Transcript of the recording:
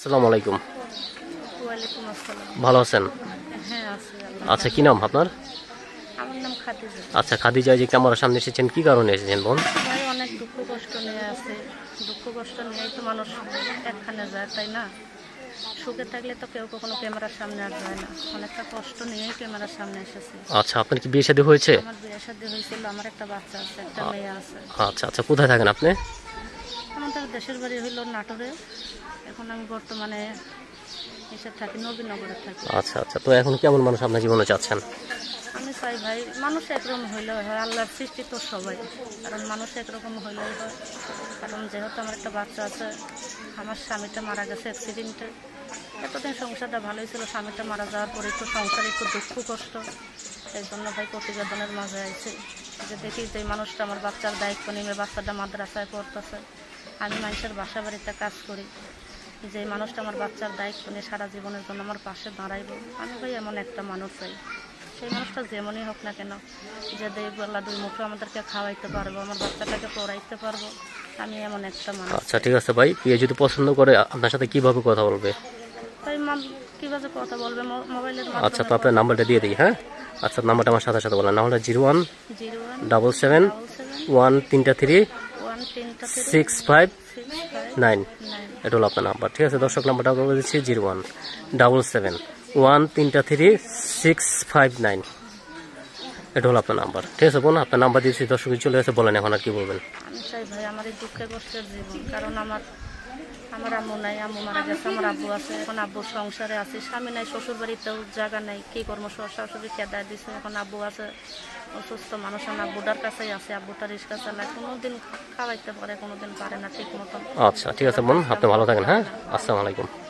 আসসালামু আলাইকুম। ওয়ালাইকুম আসসালাম। ভালো আছেন? হ্যাঁ আছি আচ্ছা কি নাম আপনার? আমার নাম খাদিজা। আচ্ছা খাদিজা যে ক্যামেরার সামনে এসেছেন কি কারণে এসেছেন বোন ভাই অনেক দুঃখ কষ্ট নিয়ে আছে। দুঃখ কষ্ট নিয়েই তো মানুষ একখানে যায় তাই না? সুখে থাকলে তো কেউ কখনো ক্যামেরার সামনে আর যায় না। অনেকটা কষ্ট নিয়েই ক্যামেরার সামনে এসেছে। আচ্ছা আপনার কি বিয়ে শাদী হয়েছে? আমার বিয়ে শাদী হয়েছিল আমার একটা বাচ্চা আছে একটা মেয়ে আছে। আচ্ছা আচ্ছা কোথায় থাকেন আপনি? আমাদের দেশের বাড়ি হইল নাটোরে। এখন আমি বর্তমানে এসে থাকি নবীনগরে থাকি। আচ্ছা আচ্ছা। তো এখন কেমন মানুষ আপনার জীবনে চাচ্ছেন আমি চাই ভাই মানুষ একরকম হইলে হয় আল্লাহর সৃষ্টি তো সবাই। কারণ মানুষ একরকম হইলেই হয়। কারণ যেহেতু আমার একটা বাচ্চা আছে আমার স্বামীটা মারা গেছে অ্যাক্সিডেন্টে এতদিন সংসারটা ভালোই ছিল স্বামীটা মারা যাওয়ার পরে একটু সংসারে একটু দুঃখ কষ্ট। এই জন্য ভাই প্রতিবেদনের মাঝে আইছে যে দেখি যে মানুষটা আমার বাচ্চার দায়িত্ব নেবে বাচ্চাটা মাদ্রাসায় পড়তেছে। আমি মানুষের বাসা বাড়িতে কাজ করি। যে মানুষটা আমার বাচ্চার দায়িত্ব নিয়ে সারা জীবনের জন্য আমার পাশে দাঁড়াইব আমি ভাই এমন একটা মানুষ চাই। সেই মানুষটা যেমনই হোক না কেন যে বেলা দুই মুঠো আমাদেরকে খাওয়াইতে পারব আমার বাচ্চাটাকে পড়াইতে পারব আমি এমন একটা মানুষ আচ্ছা ঠিক আছে ভাই। বিয়ে যদি পছন্দ করে আপনার সাথে কীভাবে কথা বলবে? তাই মা- কীভাবে কথা বলবে? মোবাইলের আচ্ছা তো আপনার নাম্বারটা দিয়ে দিই হ্যাঁ? আচ্ছা নাম্বারটা আমার সাথে সাথে বলেন। নাহলে zero one zero one double seven one তিনটা থ্রি সিক্স ফাইভ নাইন এটা হলো আপনার নাম্বার ঠিক আছে? দর্শক নাম্বারটা আপনার দিচ্ছি zero one double seven one তিনটা থ্রি সিক্স ফাইভ নাইন এটা হলো আপনার নাম্বার ঠিক আছে বোন? আপনার নাম্বার দিয়েছি, দর্শক চলে গেছে, বলেন এখন আর কি বলবেন। আমার আমার আম্মু নাই, আম্মু মারা গেছে, আমার আব্বু আছে, এখন আব্বুর সংসারে আছে, স্বামী নাই শ্বশুর বাড়িতেও জায়গা নাই, কি কর্ম শাশুড়ি খেদায় দিছে, এখন আব্বু আছে, অসুস্থ মানুষ, আমার আব্বুটার কাছেই আছে আব্বুটা রিক্সা চালায় কোনোদিন খাওয়াইতে পারে, কোনোদিন পারে না, ঠিক মতন। আচ্ছা ঠিক আছে, বোন, আপনি ভালো থাকেন হ্যাঁ? আসসালামু আলাইকুম। ওয়ালাইকুম